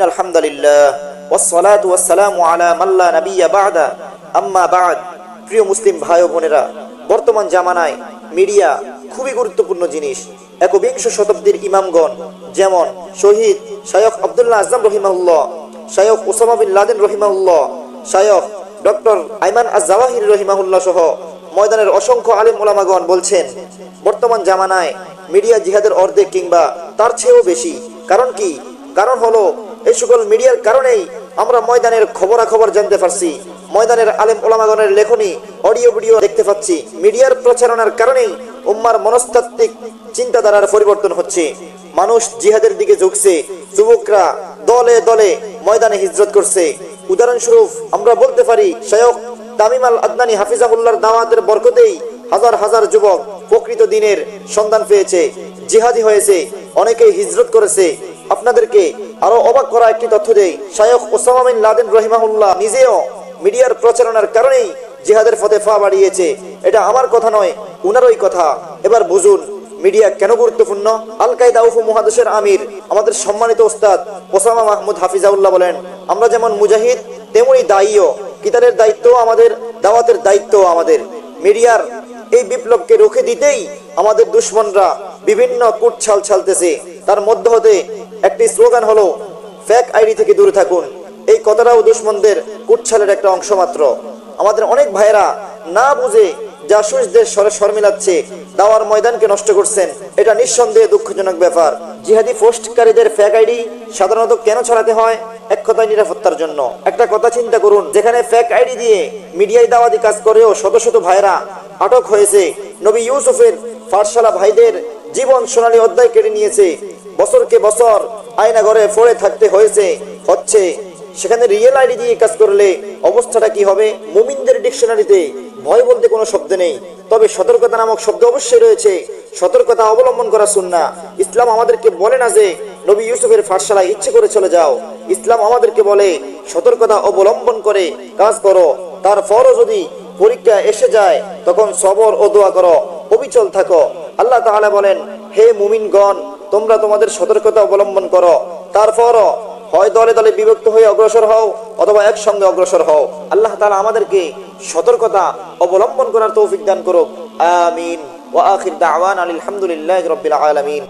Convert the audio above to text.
إن الحمد لله والصلاة والسلام على من لا نبي بعد أما بعد প্রিয় মুসলিম ভাই ও বোনেরা বর্তমান জামানায় মিডিয়া খুবই গুরুত্বপূর্ণ জিনিস একবিংশ শতাব্দীর ইমামগণ যেমন শহীদ শায়ক আবদুল্লাহ আজম রহিমাউল্লাহ শায়ক ওসামা বিন লাদেন রহিমাউল্লাহ শায়ক ডক্টর আইমান আজ জাওয়াহির রহিমাহুল্লাহ সহ ময়দানের অসংখ্য আলিম ওলামাগণ বলছেন বর্তমান জামানায় মিডিয়া জিহাদের অর্ধেক কিংবা তার চেয়েও বেশি কারণ কি কারণ হলো এই সকল মিডিয়ার কারণেই আমরা ময়দানের খবরাখবর জানতে পারছি। ময়দানের আলেম ওলামাগণের লেখনি, অডিও, ভিডিও দেখতে পাচ্ছি। মিডিয়ার প্রচারণার কারণেই উম্মার মনস্তাত্ত্বিক চিন্তাধারার পরিবর্তন হচ্ছে। মানুষ জিহাদের দিকে ঝুঁকছে। যুবকরা দলে দলে ময়দানে হিজরত করছে। উদাহরণস্বরূপ, আমরা বলতে পারি শায়ক তামিম আল আদনানি হাফিজাহুল্লাহর দাওয়াতের বরকতেই হাজার হাজার যুবক প্রকৃত দিনের সন্ধান পেয়েছে। জিহাদি হয়েছে, অনেকেই হিজরত করেছে। আপনাদেরকে আরও অবাক করা একটি তথ্য দেই। শায়ক ওসামা বিন লাদেন রহিমাহুল্লাহ নিজেও মিডিয়ার প্রচারণার কারণেই জিহাদের ফতে ফা বাড়িয়েছে। এটা আমার কথা নয়, উনারই কথা। এবার বুঝুন, মিডিয়া কেন গুরুত্বপূর্ণ? আল কায়দা উফু মহাদেশের আমির, আমাদের সম্মানিত ওস্তাদ ওসামা মাহমুদ হাফিজাউল্লাহ বলেন, আমরা যেমন মুজাহিদ, তেমনি দায়ীও। কিতারের দায়িত্ব আমাদের, দাওয়াতের দায়িত্ব আমাদের। মিডিয়ার এই বিপ্লবকে রুখে দিতেই আমাদের দুশ্মনরা বিভিন্ন কুটছাল ছালতেছে। তার মধ্য হতে একটি স্লোগান হলো ফ্যাক আইডি থেকে দূরে থাকুন। এই কথাটাও দুশ্মনদের কুটছালের একটা অংশ মাত্র। আমাদের অনেক ভাইয়েরা না বুঝে জাসুসদের স্বরে স্বর মিলাচ্ছে, দাওয়ার ময়দানকে নষ্ট করছেন। এটা নিঃসন্দেহে দুঃখজনক ব্যাপার। জিহাদি পোস্টকারীদের ফ্যাক আইডি সাধারণত কেন ছড়াতে হয়? এক কথায় নিরাপত্তার জন্য। একটা কথা চিন্তা করুন, যেখানে ফ্যাক আইডি দিয়ে মিডিয়ায় দাওয়াতি কাজ করেও শত শত ভাইরা আটক হয়েছে। নবী ইউসুফের পাঠশালা ভাইদের জীবন সোনালী অধ্যায় কেড়ে নিয়েছে। বছরকে বছর আয়না ঘরে পড়ে থাকতে হয়েছে, হচ্ছে। সেখানে রিয়েল আইডি দিয়ে কাজ করলে অবস্থাটা কি হবে? মুমিনদের ডিকশনারিতে ভয় বলতে কোনো শব্দ নেই। তবে সতর্কতা নামক শব্দ অবশ্যই রয়েছে। সতর্কতা অবলম্বন করা শুননা ইসলাম আমাদেরকে বলে না যে, নবী ইউসুফের ফারসালায় ইচ্ছে করে চলে যাও। ইসলাম আমাদেরকে বলে, সতর্কতা অবলম্বন করে কাজ করো। তারপরও যদি পরীক্ষা এসে যায়, তখন সবর ও দোয়া করো। অবিচল থাকো। আল্লাহ তাআলা বলেন, হে মুমিনগণ তোমরা তোমাদের সতর্কতা অবলম্বন করো। তারপরও হয় দলে দলে বিভক্ত হয়ে অগ্রসর হও অথবা একসঙ্গে অগ্রসর হও। আল্লাহ তালা আমাদেরকে সতর্কতা অবলম্বন করার তৌফিক দান করুক। আমিন। ওয়া আখির দাওয়ান আলহামদুলিল্লাহ আলামিন।